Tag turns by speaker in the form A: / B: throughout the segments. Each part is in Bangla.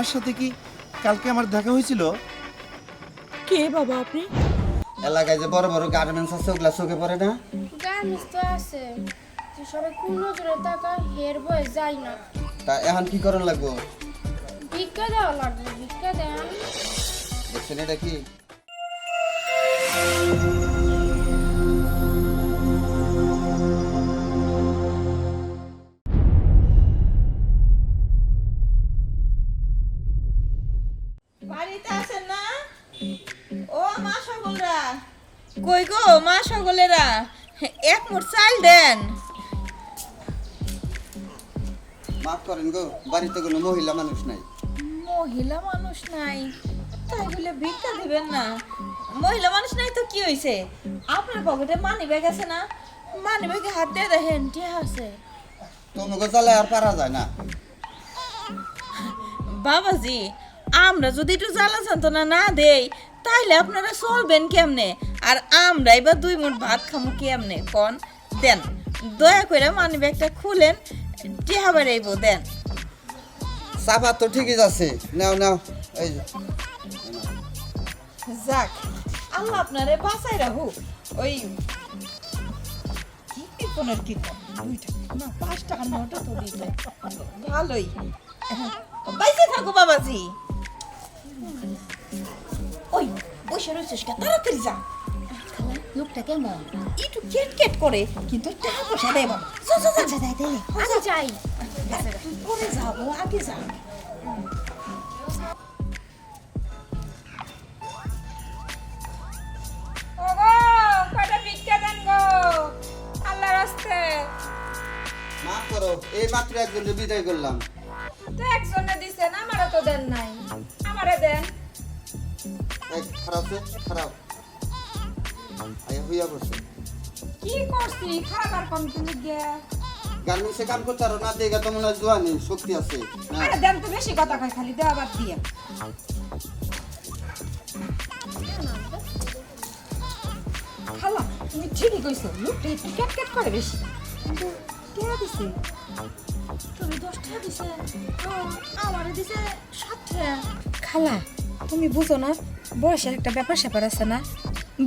A: আপনার সাথে কি কালকে আমার দেখা হয়েছিল?
B: কে বাবা আপনি?
C: এলাকায় যে বড় বড় গার্মেন্টস আছে ওগুলা চোখে পড়ে না?
D: গার্মেন্টস তো আছে। যে সবাই কোন নজরে টাকা হের বয়ে যায় না।
C: তা এখন কি করণ লাগবো?
D: ভিক্ষা দেওয়া লাগবে ভিক্ষা দেন।
C: দেখছেন এটা কি?
B: চাল দেন।
C: মাফ করেন গো বাড়িতে কোনো মহিলা মানুষ নাই।
B: মহিলা মানুষ নাই? তাই বলে ভিক্ষা দিবেন না। মহিলা মানুষ নাই তো কি হইছে? আপনার পকেটে মানি ব্যাগ আছে না? মানি ব্যাগে হাত দিয়ে দেখেন কি আছে?
C: তোমাকে চালায় আর পারা যায় না।
B: বাবাজি আমরা যদি একটু জ্বালা যন্ত্রণা না দেই তাইলে আপনারা চলবেন কেমনে? আর আমরাই বা দুই মুঠ ভাত খামু কেমনে? কন দেন। দয়া করে মানি ব্যাগটা খুলেন টিহা বাড়াইব দেন।
C: চাপা তো ঠিকই আছে নাও নাও এই।
B: যাক আল্লাহ আপনারে বাঁচাই রাখু ওই কি বিপনের কি দুইটা না পাঁচ টাকার নোটও তো দিতে ভালোই। বাইসে থাকো বাবাজি। বসে রয়েছিস কে তাড়াতাড়ি যা।
D: লোকটা কেমন?
B: একটু কেট কেট করে কিন্তু টাকা পয়সা দেব যা যা যা।
D: যাই। যাই
B: পরে যাব আগে যা
E: ওগো কয়টা ভিক্ষা দেন গো? আল্লাহর রাস্তে
C: মাফ করো এই মাত্র একজনকে বিদায় করলাম।
E: তো একজনে দিছেন আমারও তো দেন নাই। আমারে দেন।
C: খারাপ সে খারাপ। আয়া হইয়া বসে
E: কি করছি? খারাপ আর কম তুমি গে?
C: গার্মেন্টসে কাম করতে আরও না দেখা তো মনে হয় জোয়ানি শক্তি আছে।
E: আরে দেন তো বেশি কথা কয় খালি দেওয়া বাদ দিয়ে। খালা তুমি ঠিকই কইছো লোকটা একটু ক্যাট ক্যাট করে বেশি। কিন্তু কে দিছে?
B: তুমি দশ টাকা দিছে আমারে দিছে সাত টাকা
E: খালা তুমি বুঝো না বয়সের একটা ব্যাপার স্যাপার আছে না।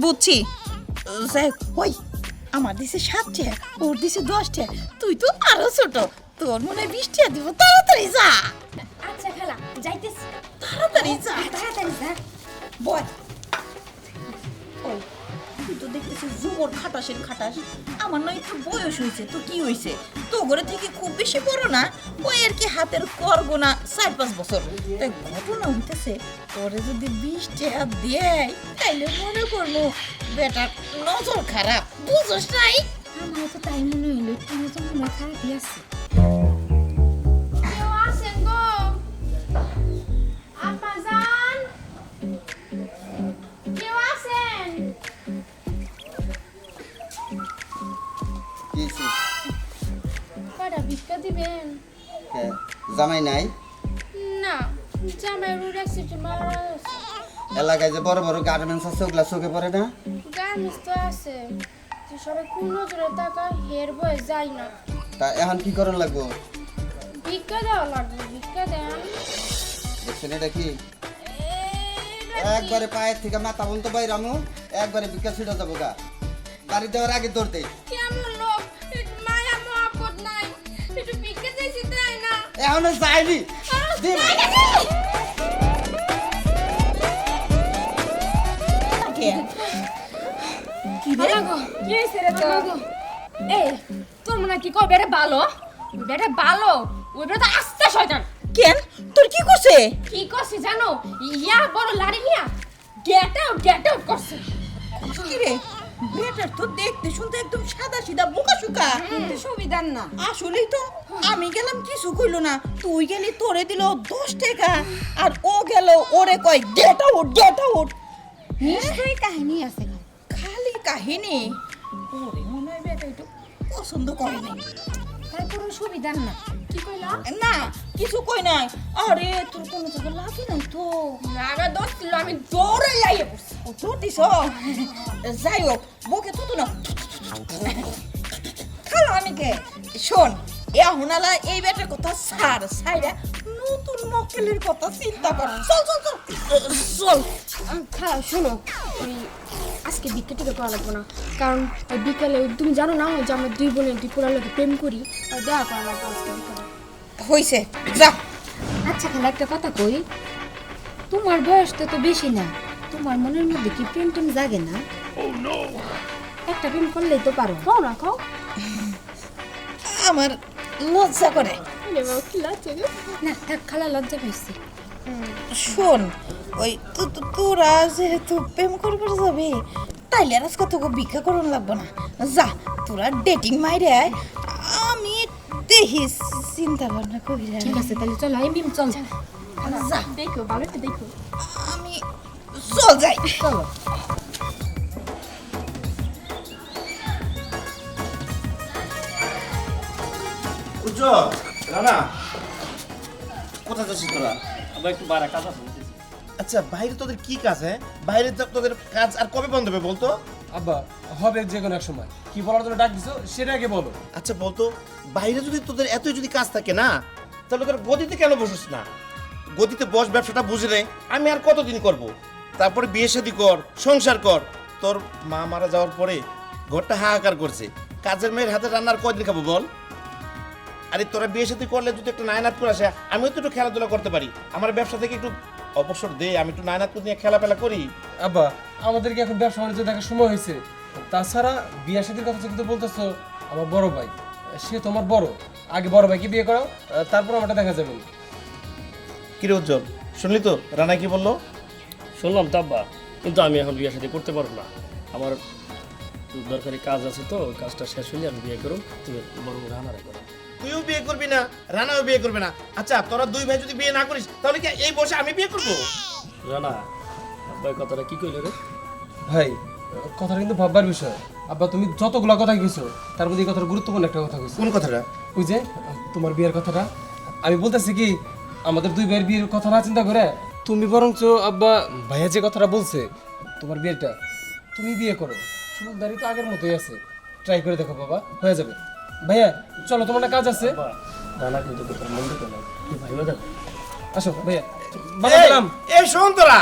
B: বুঝছি। যাই হোক, ওই আমার দিছে সাত টাকা ওর দিছে দশ টাকা তুই তো আরও ছোট তোর মনে হয় বিশ টাকা দিব তাড়াতাড়ি যা।
D: আচ্ছা খালা যাইতেছি।
B: তাড়াতাড়ি যা।
D: তাড়াতাড়ি যা।
B: বল তো জুমোর খাটাসের খাটাস। আমার নয় একটু বয়স হয়েছে, তো কি হয়েছে? তো ঘরে থেকে খুব বেশি বড় না, ওই আর কি হাতের করব না চার পাঁচ বছর। তাই ঘটনা হইতেছে তোরে যদি বিশ টাকা দেয়, তাইলে মনে করব, বেটার নজর খারাপ, বুঝোস নাই?
D: আমার তো তাই মনে হইল তুমি তো মনে খারাপই আছে। দিবেন?
C: জামাই নাই?
D: না জামাই রোড অ্যাক্সিডেন্ট মারা গেছে।
C: এলাকায় যে বড় বড় গার্মেন্টস আছে ওগুলা চোখে পড়ে না?
D: গার্মেন্টস তো আছে সবাই কোন নজরে টাকা হের বয়ে যায় না।
C: তা এখন কি করণ লাগবো?
D: ভিক্ষা দেওয়া লাগবে ভিক্ষা দেন।
C: দেখছেন এটা কি? একবারে পায়ের থেকে মাথা বলতে বাইরামু একবারে বিকা ছিটা যাব গা। বাড়ি দেওয়ার আগে দৌড়তে
E: এখনও তো। এই তোর মনে কি কবে রে ভালো বেটা ভালো ওই বেটা আস্তে শয়তান।
B: কেন? তোর কি করছে?
E: কি করছে জানো? ইয়া বড় লাড়ি নিয়া। গেট আউট গেট আউট করছে।
B: কি রে? বেটার তো দেখতে শুনতে একদম সাদা সিধা বোকা শুকা
E: কিন্তু সুবিধার না।
B: আসলেই তো আমি গেলাম কিছু কইলো না। তুই গেলি তোরে দিল দশ টাকা। আর ও গেল ওরে কয় গেট আউট গেট আউট
D: নিশ্চয়ই কাহিনী আছে।
B: খালি কাহিনী? ওরে মনে হয় বেটা একটু পছন্দ করে নাই।
D: তারপরে সুবিধার না। কি কইলা?
B: না কিছু কই নাই। আরে তোর কোনো জায়গা লাগে নাই তো?
E: লাগা দোষ ছিল আমি দৌড়ে লাইয়ে পড়ছি।
B: ও তোর দিস যাই হোক বকে তো তো না খালো আমি কে? শোন এখন আলা এই বেটার কথা সার সাইরা নতুন মক্কেলের কথা চিন্তা কর। চল চল চল। চল।
D: খালা শোনো ওই আজকে বিকেল টিকে করা লাগবে না। কারণ বিকেলে তুমি জানো না যে আমরা দুই বোনের দুই লোকে প্রেম করি আর দেখা করা লাগবে আজকে বিকেলে।
B: হইছে। যা।
E: আচ্ছা খালা একটা কথা কই। তোমার বয়স তো তো বেশি না। তোমার মনের মধ্যে কি প্রেম টেম জাগে না? একটা প্রেম করলেই তো পারো।
D: কও না কও
B: আমার লজ্জা করে।
E: না থাক খালা লজ্জা পাইছি।
B: শোন ওই তো তো- তোরা যেহেতু প্রেম করবার যাবে তাইলে আর আজকে তোকে ভিক্ষা করুন লাগবো না। যা তোরা ডেটিং মাইরে আয়। আমি দেখি চিন্তা ভাবনা করি
E: ঠিক আছে তাহলে চলো এই মিম চল।
B: যা।
D: দেখো ভালো একটা দেখো।
B: আমি চল যাই।
E: চলো।
A: উজ্জ্বল রানা কোথায় যাচ্ছিস তোরা?
F: আবার একটু বাড়া কাজ আছে।
A: আচ্ছা বাইরে তোদের কি কাজ হ্যাঁ? বাইরে তোদের কাজ আর কবে বন্ধ হবে বলতো?
G: আব্বা, হবে যে কোনো এক সময়। কি বলার জন্য ডাক দিছো, সেটা আগে বলো।
A: আচ্ছা বলতো, বাইরে যদি তোদের এতই যদি কাজ থাকে না, তাহলে তোর গদিতে কেন বসিস না? গদিতে বস, ব্যবসাটা বুঝে বুঝলে আমি আর কতদিন করব? তারপরে বিয়ে শাদি কর, সংসার কর। তোর মা মারা যাওয়ার পরে ঘরটা হাহাকার করছে। কাজের মেয়ের হাতে রান্নার কয়দিন খাব বল? আরে, তোরা বিয়ে শাদি করলে যদি একটু নায়নাথ করে আসে, আমিও তো একটু খেলাধুলা করতে পারি। আমার ব্যবসা থেকে একটু অবসর দে আমি একটু নায়নাথ নিয়ে খেলাফেলা করি।
G: আব্বা আমাদেরকে এখন ব্যবসা বাণিজ্য দেখার সময় হয়েছে। তাছাড়া বিয়া শাদির কথা কিন্তু বলতেছো আমার বড় ভাই। সে তোমার বড়। আগে বড় ভাইকে বিয়ে করো আহ, তারপর আমারটা দেখা যাবে।
A: কিরে উজ্জ্বল শুনলি তো? রানা কি বলল?
F: শুনলাম তাব্বা কিন্তু আমি এখন বিয়ে সাথে করতে পারব না। আমার দরকারি কাজ আছে তো কাজটা শেষ হলে আমি বিয়ে করো তুমি বড় রান্নারে করো
A: তুইও বিয়ে করবি না রানাও বিয়ে করবে না। আচ্ছা তোরা দুই ভাই যদি বিয়ে না করিস তাহলে কি এই বসে আমি বিয়ে করব?
F: রানা আব্বা কথাটা কি কইলে রে?
G: ভাই কথাটা কিন্তু ভাববার বিষয়। আব্বা তুমি যতগুলা কথা গেছো তার মধ্যে এই কথাটা গুরুত্বপূর্ণ একটা কথা কইছো।
A: কোন কথাটা?
G: ওই যে তোমার বিয়ের কথাটা। আমি বলতেছি কি আমাদের দুই ভাইয়ের বিয়ের কথা না চিন্তা করে তুমি বরঞ্চ আব্বা ভাইয়া যে কথাটা বলছে তোমার বিয়েটা তুমি বিয়ে করো। চুলদারি তো আগের মতোই আছে। ট্রাই করে দেখো বাবা হয়ে যাবে। ভাইয়া চলো তোমার না কাজ আছে।
F: কিন্তু মন্দ দেখো
G: আসো ভাইয়া বাবা গেলাম।
A: এই শোন তোরা।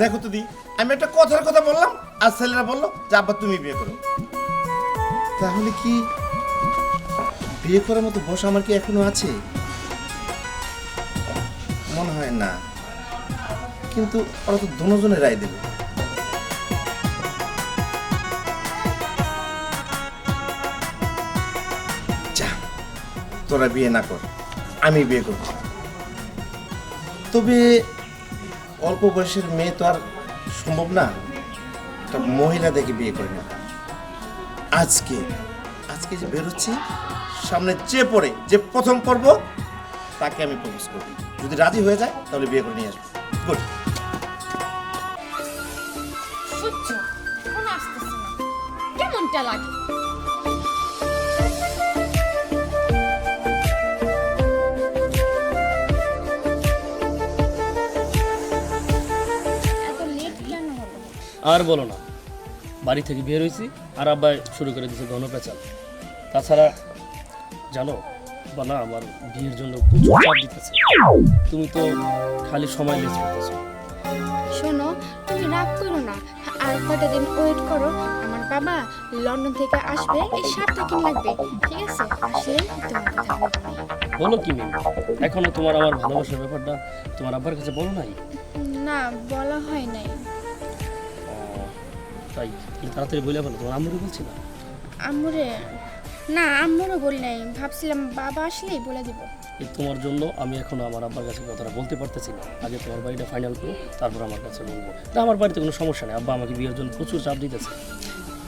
A: দেখো তো দি আমি একটা কথার কথা বললাম আর ছেলেরা বলল যে আব্বা তুমি বিয়ে করো। তাহলে কি বিয়ে করার মতো বসা আমার কি এখনও আছে? মনে হয় না। কিন্তু ওরা তো দুজনে রায় দেবে। তোরা বিয়ে না কর, আমি বিয়ে করছি তবে অল্প বয়সের মেয়ে তো আর সম্ভব না। একটা মহিলা দেখে বিয়ে করে না আজকে আজকে যে বেরোচ্ছি সামনে যে পড়ে, যে প্রথম পর্ব, তাকে আমি প্রপোজ করব। যদি রাজি হয়ে যায়, তাহলে বিয়ে করে নিয়ে আসব। গুড
F: আর বলো না। বাড়ি থেকে বের হয়েছি আর আব্বা শুরু করে দিয়েছে ঘন পেঁচাল। তাছাড়া জানো বা না আমার বিয়ের জন্য প্রচুর চাপ দিতেছে। তুমি তো খালি সময় লেস করতেছো।
D: শোনো তুমি রাগ করো না। আর কয়টা দিন ওয়েট করো আমার বাবা লন্ডন থেকে আসবে এই সপ্তাহ দিন লাগবে ঠিক আছে? আসলে
F: বলো কি মিম এখনও তোমার আমার ভালোবাসার ব্যাপারটা তোমার আব্বার কাছে বলো নাই?
D: না বলা হয় নাই।
F: তাই তাড়াতাড়ি বলে ফেলো তোমার আম্মুরে বলছি না?
D: আম্মুরে? না আম্মুরও বলি নাই। ভাবছিলাম বাবা আসলেই বলে দিব।
F: এই তোমার জন্য আমি এখনও আমার আব্বার কাছে কথাটা বলতে পারতেছি না। আগে তোমার বাড়িটা ফাইনাল করো তারপর আমার কাছে বলব। না আমার বাড়িতে কোনো সমস্যা নেই আব্বা আমাকে বিয়ের জন্য প্রচুর চাপ দিতেছে।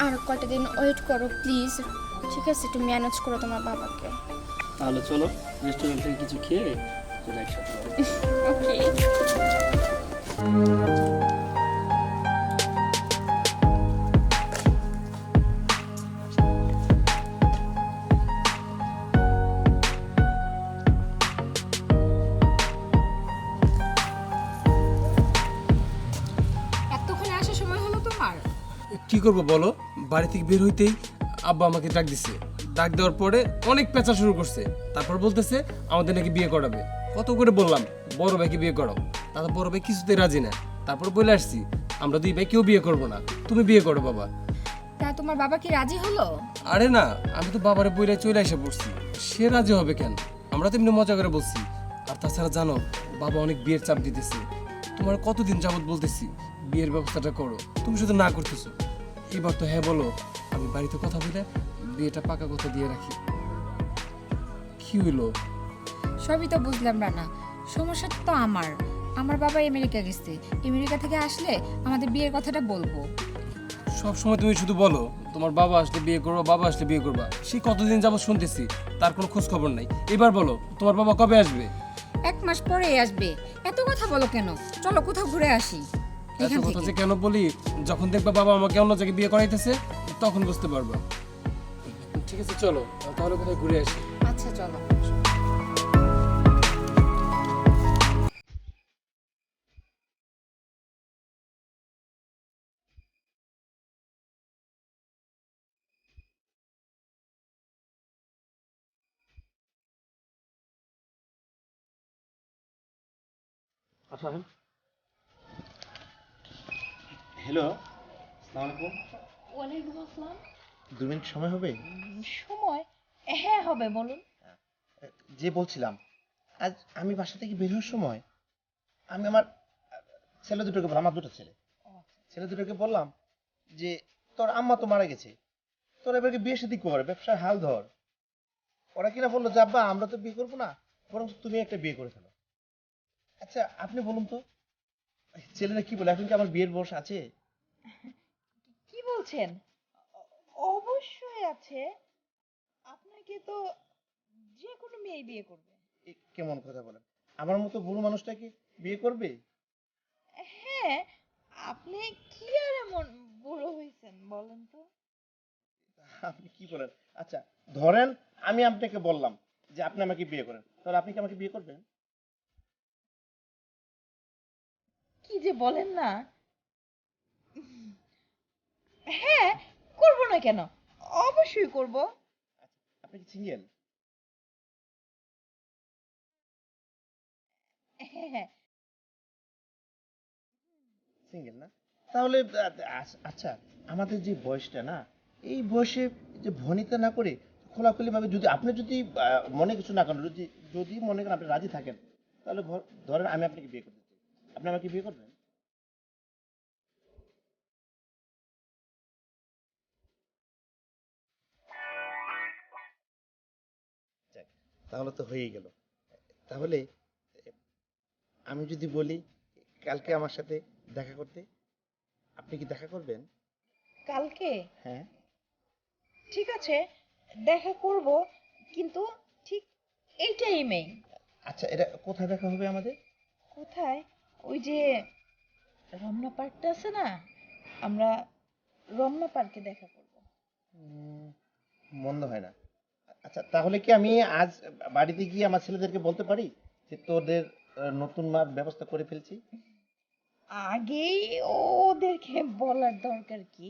D: আর কয়টা দিন ওয়েট করো প্লিজ ঠিক আছে একটু ম্যানেজ করো তোমার বাবাকে।
F: তাহলে চলো রেস্টুরেন্ট থেকে কিছু খেয়ে চলে একসাথে
D: ওকে
E: তোমার?
G: কি করব বলো? বাড়ি থেকে বের হইতেই আব্বা আমাকে ডাক দিছে। ডাক দেওয়ার পরে অনেক পেঁচা শুরু করছে। তারপর বলতেছে আমাদের নাকি বিয়ে করাবে। কত করে বললাম বড় ভাইকে বিয়ে করাও। তারপর বড় ভাই কিছুতেই রাজি না। তারপর বলে আসছি আমরা দুই ভাই কেউ বিয়ে করব না। তুমি বিয়ে করো বাবা।
E: তা তোমার বাবা কি রাজি হলো?
G: আরে না আমি তো বাবারে বইলে চলে এসে পড়ছি। সে রাজি হবে কেন? আমরা তো এমনি মজা করে বলছি। আর তাছাড়া জানো বাবা অনেক বিয়ের চাপ দিতেছে। তোমার কতদিন যাবত বলতেছি বিয়ের ব্যবস্থাটা করো। তুমি শুধু না করতেছো। এবার তো হ্যাঁ বলো আমি বাড়িতে কথা বলে বিয়েটা পাকা কথা দিয়ে রাখি। কি হইল?
E: সবই তো বুঝলাম রানা। সমস্যা তো আমার। আমার বাবা আমেরিকা গেছে। আমেরিকা থেকে আসলে আমাদের বিয়ের কথাটা বলব।
G: সব সময় তুমি শুধু বলো তোমার বাবা আসলে বিয়ে করব বাবা আসলে বিয়ে করবা। সে কতদিন যাবত শুনতেছি তার কোনো খোঁজ খবর নাই। এবার বলো তোমার বাবা কবে আসবে?
E: এক মাস পরেই আসবে। এত কথা বলো কেন? চলো কোথাও ঘুরে আসি।
G: এত
E: এখান
G: কথা
E: থেকে।
G: যে কেন বলি? যখন দেখবা বাবা আমাকে অন্য জায়গায় বিয়ে করাইতেছে তখন বুঝতে পারবা। ঠিক আছে চলো তাহলে কোথায় ঘুরে আসি।
E: আচ্ছা চলো।
A: হ্যালো আলাইকুম।
H: ওয়ালাইকুম আসসালাম।
A: দু মিনিট সময় হবে?
H: সময়? হ্যাঁ হবে বলুন।
A: যে বলছিলাম আজ আমি বাসা থেকে বের হওয়ার সময় আমি আমার ছেলে দুটোকে বললাম আমার দুটো ছেলে। ছেলে দুটোকে বললাম যে তোর আম্মা তো মারা গেছে। তোর এবারকে বিয়ে শাদী কর ব্যবসার হাল ধর। ওরা কিনা বলল যে আব্বা আমরা তো বিয়ে করব না বরং তুমি একটা বিয়ে করে ফেলো। আচ্ছা আপনি বলুন তো ছেলেরা কি বলে? এখন কি আমার বিয়ের বয়স আছে?
H: কি বলছেন? অবশ্যই আছে। আপনাকে তো যে কোনো মেয়ে বিয়ে করবে।
A: কেমন কথা বলেন? আমার মতো বুড়ো মানুষটাকে বিয়ে করবে?
H: হ্যাঁ আপনি কি আর এমন বুড়ো হয়েছেন বলেন তো।
A: আপনি কি বলেন? আচ্ছা ধরেন আমি আপনাকে বললাম যে আপনি আমাকে বিয়ে করেন। তাহলে আপনি কি আমাকে বিয়ে করবেন?
H: কি যে বলেন না? হ্যাঁ করব না কেন? অবশ্যই করব।
A: আপনি কি সিঙ্গেল
H: হ্যাঁ হ্যাঁ।
A: সিঙ্গেল না? তাহলে আ- আ- আচ্ছা আমাদের যে বয়সটা না এই বয়সে যে ভনিতা না করে খোলাখুলি ভাবে যদি আপনি যদি মনে কিছু না করেন যদি যদি মনে করেন আপনি রাজি থাকেন তাহলে ধরেন আমি আপনাকে বিয়ে করতে আপনি আমাকে বিয়ে করবেন? তাহলে তো হয়েই গেল। তাহলে আমি যদি বলি কালকে আমার সাথে দেখা করতে আপনি কি দেখা করবেন?
H: কালকে?
A: হ্যাঁ।
H: ঠিক আছে দেখা করব কিন্তু ঠিক এই টাইমেই
A: আচ্ছা এটা কোথায় দেখা হবে আমাদের?
H: কোথায়? ওই যে রমনা পার্কটা আছে না আমরা রমনা পার্কে দেখা করব।
A: মন্দ হয় না। আচ্ছা তাহলে কি আমি আজ বাড়িতে গিয়ে আমার ছেলেদেরকে বলতে পারি যে তোদের নতুন মার ব্যবস্থা করে ফেলছি?
H: আগেই ওদেরকে বলার দরকার কি?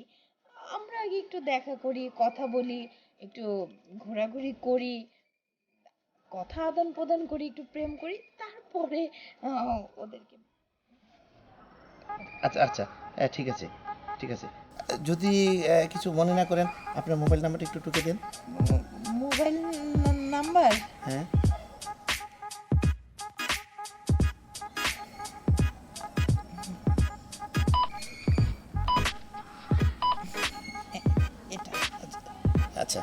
H: আমরা আগে একটু দেখা করি কথা বলি একটু ঘোরাঘুরি করি কথা আদান প্রদান করি একটু প্রেম করি তারপরে ওদেরকে
A: আচ্ছা আচ্ছা। ঠিক আছে ঠিক আছে। যদি কিছু মনে না করেন আপনার মোবাইল নাম্বারটা একটু টুকে দেন।
H: Mobile number?
A: হ্যাঁ।
H: এটা
A: আচ্ছা।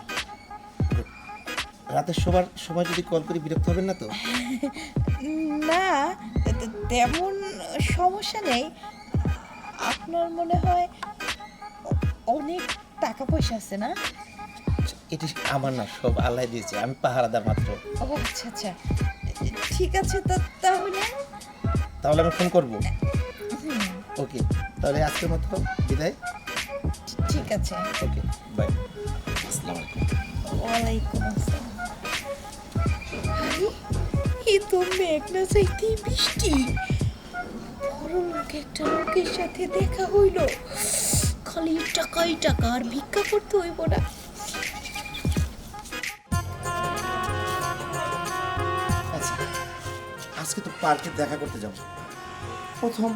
A: রাতের সবার সময় যদি কল করে বিরক্ত হবেন না তো?
H: না তেমন সমস্যা নেই। আপনার মনে হয় অনেক টাকা পয়সা আছে না?
A: এটি আমার না সব আল্লাহ দিয়েছে আমি পাহারাদার মাত্র।
H: ও আচ্ছা আচ্ছা। ঠিক আছে তা তাহলে?
A: তাহলে আমি ফোন করব। ওকে তাহলে আজকের মতো বিদায়।
H: ঠিক আছে।
A: Okay bye. আসসালামু আলাইকুম
H: ওয়ালাইকুম আসসালাম। এ তো মেঘনা চাইতেই বৃষ্টি। মরণ মুখে একটা লোকের সাথে দেখা হইল। খালি টাকাই টাকা, আর ভিক্ষা করতে হইব না।
A: আচ্ছা, আজকে তো পার্কে দেখা করতে যাব। প্রথম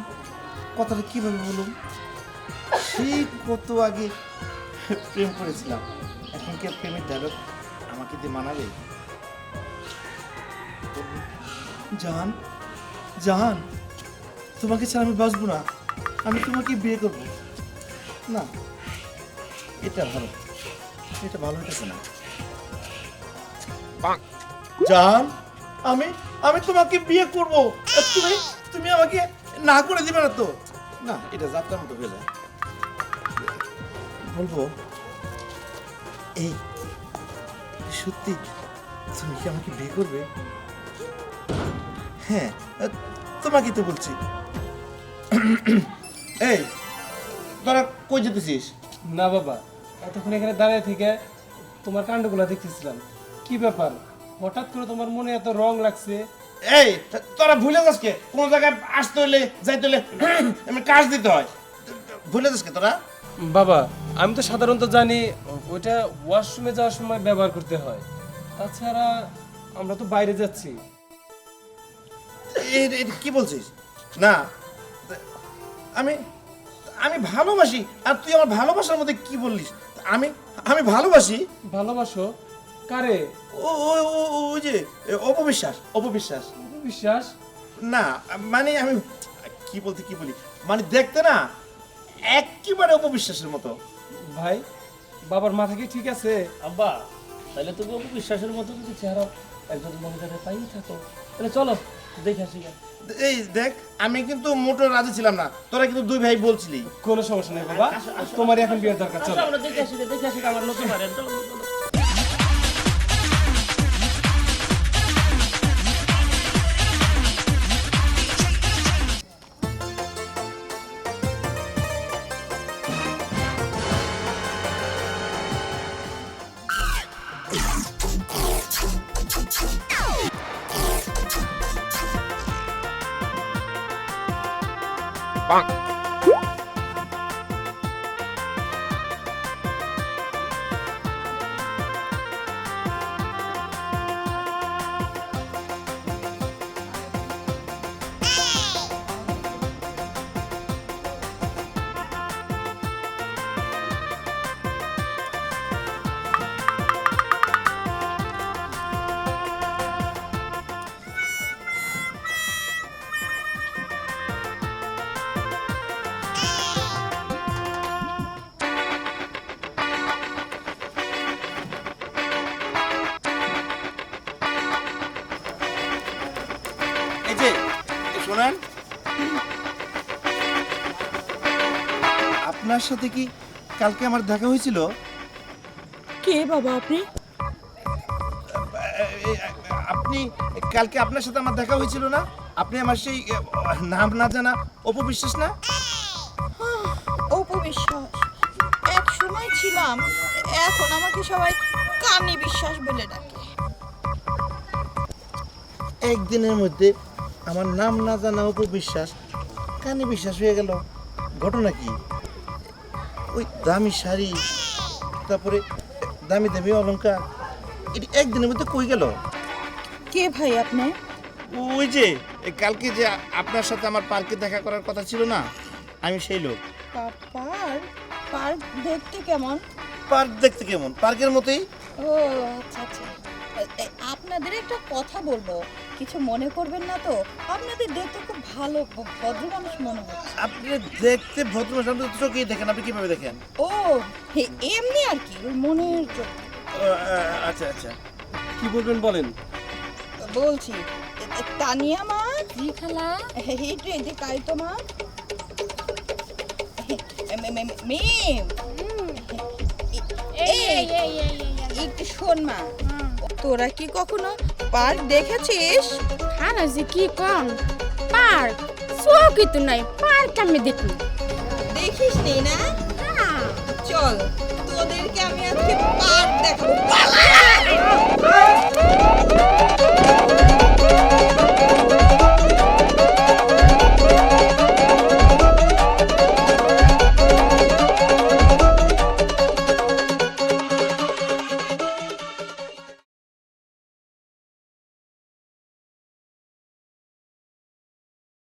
A: কথাটা কীভাবে বলুন? ঠিক কত আগে প্রেম করেছিলাম। এখন কি আর প্রেমের ডায়লগ আমাকে দিয়ে মানাবে? জান জান। তোমাকে ছাড়া আমি বাঁচবো না। আমি তোমাকে বিয়ে করব। না এটা ভালো। এটা ভালো হইতেছে না। জান আমি আমি তোমাকে বিয়ে করব। তুমি তুমি আমাকে না করে দিবে না তো। না এটা যাত্রার মতো হয়ে যায়। বলব এই সত্যি তুমি কি আমাকে বিয়ে করবে? হ্যাঁ তোমাকে তো বলছি। এই তোরা কই যেতেছিস?
G: না বাবা এতক্ষণ এখানে দাঁড়িয়ে থেকে তোমার কাণ্ডগুলো দেখতেছিলাম। কি ব্যাপার? হঠাৎ করে তোমার মনে এত রং লাগছে?
A: এই তোরা ভুলে যাস কে? কোন জায়গায় আসতে হলে যাইতে হলে আমি কাজ দিতে হয়। ভুলে যাস কে তোরা?
G: বাবা আমি তো সাধারণত জানি ওইটা ওয়াশরুমে যাওয়ার সময় ব্যবহার করতে হয়। তাছাড়া আমরা তো বাইরে যাচ্ছি।
A: কি বলছিস? না আমি আমি ভালোবাসি আর তুই আমার ভালোবাসার মধ্যে কি বললিস? আমি আমি ভালোবাসি।
G: ভালোবাসো কারে?
A: ও ও ও- ও- ওই যে অপবিশ্বাস অপবিশ্বাস।
G: বিশ্বাস
A: না মানে আমি কি বলতে কি বলি? মানে দেখতে না একেবারে অপবিশ্বাসের মতো।
G: ভাই বাবার মাথা কি ঠিক আছে?
F: আব্বা তাহলে তুমি অপবিশ্বাসের মতো যদি চেহারা একজন মহিলাদের পাই থাকো। তাহলে চলো দেখে আসি
A: এই দেখ আমি কিন্তু মোটর রাজি ছিলাম না। তোরা কিন্তু দুই ভাই বলছিলি।
G: কোনো সমস্যা নেই বাবা। তোমার এখন বিয়ের দরকার চলো।
F: দেখে আসি দেখে আসি আমার নতুন
A: আপনার সাথে কি কালকে আমার দেখা হয়েছিল?
B: কে বাবা আপনি?
A: আপনি কালকে আপনার সাথে আমার দেখা হয়েছিল না? আপনি আমার সেই নাম না জানা অপবিশ্বাস না?
B: অপবিশ্বাস। এক সময় ছিলাম এখন আমাকে সবাই কানি বিশ্বাস বলে ডাকে।
A: একদিনের মধ্যে আমার নাম না জানা অপবিশ্বাস কানে বিশ্বাস হয়ে গেল। ঘটনা কি? ওই দামি শাড়ি তারপরে দামি দামি অলংকার এটি একদিনের মধ্যে কই গেল?
B: কে ভাই আপনি?
A: ওই যে কালকে যে আপনার সাথে আমার পার্কে দেখা করার কথা ছিল না আমি সেই লোক।
B: পার্ক পার্ক দেখতে কেমন?
A: পার্ক দেখতে কেমন? পার্কের মতোই।
B: ও আচ্ছা আচ্ছা। এ, আপনাদের একটা কথা বলব। কিছু মনে করবেন না তো? আপনাদের দেখতে খুব ভালো ভদ্র মানুষ মনে হচ্ছে।
A: আপনি দেখতে ভদ্র আপনি তো চোখেই দেখেন আপনি কীভাবে দেখেন?
B: ও হে, এমনি আর কি ওই মনের জন্য
A: আচ্ছা আচ্ছা।
G: কি বলবেন বলেন?
B: বলছি তানিয়া মা?
E: জি খালা।
B: এইটু এই যে কাইতো মা। মেম এই একটু শোন মা। তোরা কি কখনো পার্ক দেখেছিস?
D: হ্যাঁ যে কি কম? পার্ক? চোখই তো নাই? পার্ক আমি দেখি।
B: দেখিস নি না? হ্যাঁ। চল তোদেরকে আমি আজকে পার্ক দেখাবো।